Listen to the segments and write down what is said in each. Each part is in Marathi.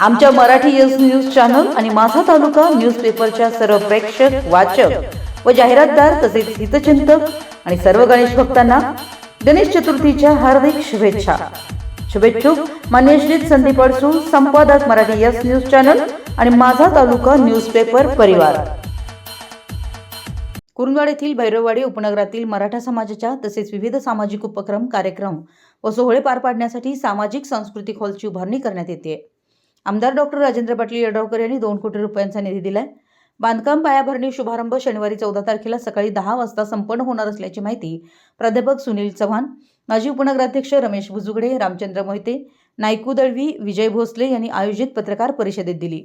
आमच्या मराठी यस न्यूज चॅनल आणि माझा तालुका न्यूज पेपरच्या सर्व प्रेक्षक वाचक व जाहिरातदार तसेच हितचिंतक आणि सर्व गणेश भक्तांना गणेश चतुर्थीच्या हार्दिक शुभेच्छा. शुभेच्छुक मान्य श्री संदीप अडसूळ संपादक मराठी यस न्यूज चॅनल आणि माझा तालुका न्यूज पेपर परिवार. कुरुंदवाड येथील भैरववाडी उपनगरातील मराठा समाजाच्या तसेच विविध सामाजिक उपक्रम कार्यक्रम व सोहळे पार पाडण्यासाठी सामाजिक सांस्कृतिक हॉलची उभारणी करण्यात येते. आमदार डॉक्टर राजेंद्र पाटील यड्रावकर यांनी दोन कोटी रुपयांचा निधी दिलाय. बांधकाम पायाभरणी शुभारंभ शनिवारी चौदा तारखेला सकाळी दहा वाजता संपन्न होणार असल्याची माहिती प्राध्यापक सुनील चव्हाण माजी उपनगराध्यक्ष रमेश बुजुगडे रामचंद्र मोहिते नायकू दळवी विजय भोसले यांनी आयोजित पत्रकार परिषदेत दिली.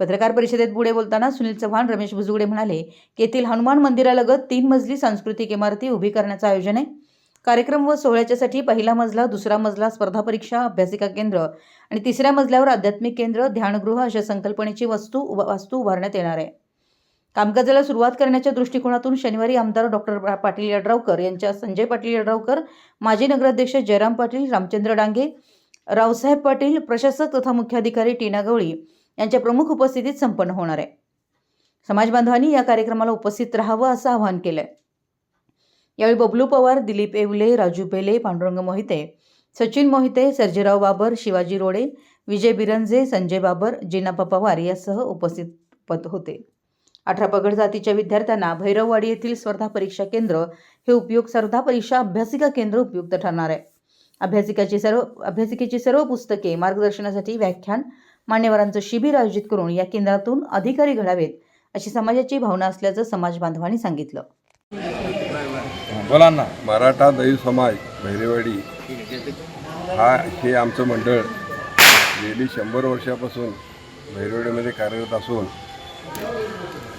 पत्रकार परिषदेत पुढे बोलताना सुनील चव्हाण रमेश भुजुगडे म्हणाले की येथील हनुमान मंदिरालगत तीन मजली सांस्कृतिक इमारती उभी करण्याचं आयोजन आहे. कार्यक्रम व सोहळ्याच्यासाठी पहिला मजला दुसरा मजला स्पर्धा परीक्षा अभ्यासिका केंद्र आणि तिसऱ्या मजल्यावर आध्यात्मिक केंद्र ध्यानगृह अशा संकल्पनेची वस्तू उभा- वास्तू उभारण्यात येणार आहे. कामकाजाला सुरुवात करण्याच्या दृष्टिकोनातून शनिवारी आमदार डॉक्टर पाटील यड्रावकर यांच्या संजय पाटील यड्रावकर माजी नगराध्यक्ष जयराम पाटील रामचंद्र डांगे रावसाहेब पाटील प्रशासक तथा मुख्याधिकारी टीना गवळी यांच्या प्रमुख उपस्थितीत संपन्न होणार आहे. समाजबांधवांनी या कार्यक्रमाला उपस्थित राहावं असं आवाहन केलं आहे यावेळी बबलू पवार दिलीप येवले राजू पेले पांडुरंग मोहिते सचिन मोहिते सर्जेराव बाबर शिवाजी रोडे विजय बिरंजे संजय बाबर जिनाप्पा पवार यासह उपस्थित पद होते. अठरा पगड जातीच्या विद्यार्थ्यांना भैरववाडी येथील स्पर्धा परीक्षा केंद्र हे उपयोग स्पर्धा परीक्षा अभ्यासिका केंद्र उपयुक्त ठरणार आहे. अभ्यासिकाची सर्व अभ्यासिकेची सर्व पुस्तके मार्गदर्शनासाठी व्याख्यान मान्यवरांचं शिबिर आयोजित करून या केंद्रातून अधिकारी घडावेत अशी समाजाची भावना असल्याचं समाज बांधवांनी सांगितलं. बोला ना. मराठा दही समाज भैरेवाडी हा हे आमचं मंडळ गेली शंभर वर्षापासून भैरवडीमध्ये कार्यरत असून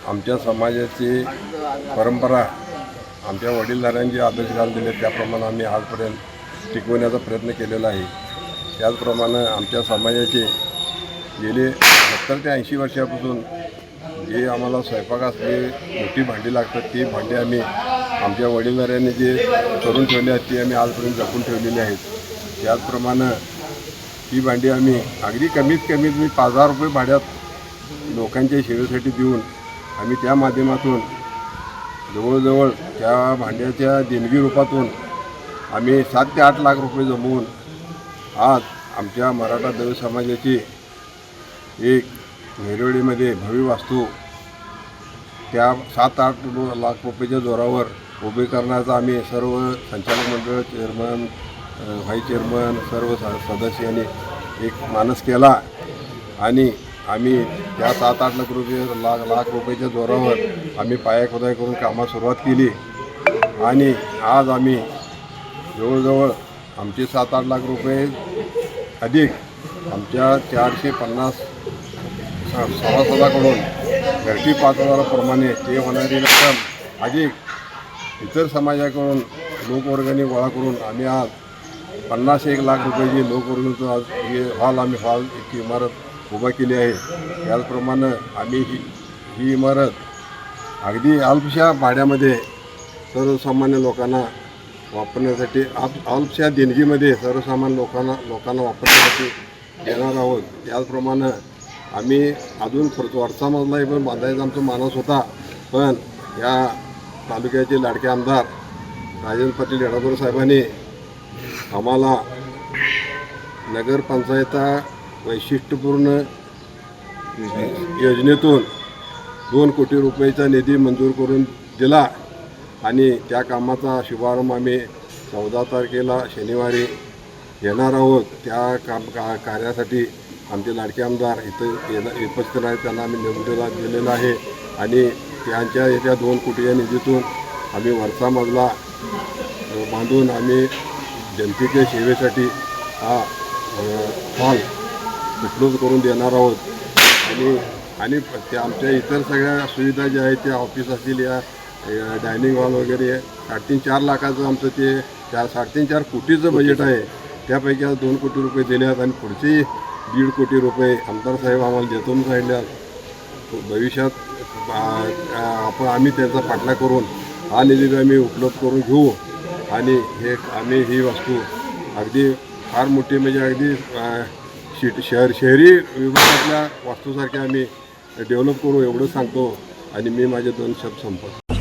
आमच्या समाजाची परंपरा आमच्या वडीलधाऱ्यांचे आदर्श घाल दिले त्याप्रमाणे आम्ही आजपर्यंत टिकवण्याचा प्रयत्न केलेला आहे. त्याचप्रमाणे आमच्या समाजाचे गेले सत्तर ते ऐंशी वर्षापासून जे आम्हाला स्वयंपाकास जे मोठी भांडी लागतात ती भांडी आम्ही आमच्या वडीलधाऱ्यांनी जे करून ठेवली आहेत ती आम्ही आजपर्यंत जपून ठेवलेली आहेत. त्याचप्रमाणे ही भांडी आम्ही अगदी कमीत कमीत मी पाच हजार रुपये भाड्यात लोकांच्या सेवेसाठी देऊन आम्ही त्या माध्यमातून जवळजवळ त्या भांड्याच्या देणगी रूपातून आम्ही सात ते आठ लाख रुपये जमवून आज आमच्या मराठा दलित समाजाची एक वेरवडीमध्ये भव्य वास्तू त्या सात आठ लाख रुपयाच्या जोरावर उभे करण्याचा आम्ही सर्व संचालक मंडळ चेअरमन व्हाईस चेअरमन सर्व स सदस्यांनी एक मानस केला. आणि आम्ही त्या सात आठ लाख रुपये लाख लाख रुपयाच्या जोरावर आम्ही पाया खोदाई करून कामास सुरुवात केली. आणि आज आम्ही जवळजवळ आमचे सात आठ लाख रुपये अधिक आमच्या चारशे पन्नास सभासदाकडून घरटी पाच हजाराप्रमाणे ते होणारी रक्कम अधिक इतर समाजाकडून लोकवर्गणी गोळा करून आम्ही आज पन्नास एक लाख रुपयाची लोकवर्गणीचं आज हे हॉल आम्ही हॉल एक इमारत उभा केली आहे. त्याचप्रमाणे आम्ही ही ही इमारत अगदी अल्पशा भाड्यामध्ये सर्वसामान्य लोकांना वापरण्यासाठी अल्प अल्पशा देणगीमध्ये सर्वसामान्य लोकांना लोकांना वापरण्यासाठी देणार आहोत. त्याचप्रमाणे आम्ही अजून पुढचा पण बांधायचा आमचा मानस होता. पण या तालुक्याचे लाडके आमदार राजेंद्र पाटील येडापूर साहेबांनी आम्हाला नगरपंचायता वैशिष्ट्यपूर्ण योजनेतून दोन कोटी रुपयाचा निधी मंजूर करून दिला आणि त्या कामाचा शुभारंभ आम्ही चौदा तारखेला शनिवारी येणार आहोत. त्या काम का कार्यासाठी आमचे लाडके आमदार इथं येणं उपस्थित आहेत त्यांना आम्ही निवडलेला दिलेला आहे. आणि त्यांच्या याच्या दोन कोटीच्या निधीतून आम्ही वरचा मजला बांधून आम्ही जनतेच्या सेवेसाठी हा हॉल उपलब्ध करून देणार आहोत. आणि आणि त्या आमच्या इतर सगळ्या सुविधा ज्या आहेत त्या ऑफिस असतील या या डायनिंग हॉल वगैरे साडेतीन चार लाखाचं आमचं ते चार साडेतीन चार कोटीचं बजेट आहे. त्यापैकी आज दोन कोटी रुपये दिले आहेत आणि पुढचे दीड कोटी रुपये आमदार साहेब आम्हाला देतून राहिल्या. भविष्यात आपण आम्ही त्यांचा पाठला करून हा निधी आम्ही उपलब्ध करून घेऊ. आणि हे आम्ही ही वस्तू अगदी फार मोठी म्हणजे अगदी शिट शहर शहरी विभागातल्या वास्तूसारख्या आम्ही डेव्हलप करू एवढं सांगतो. आणि मी माझे दोन शब्द संपवतो.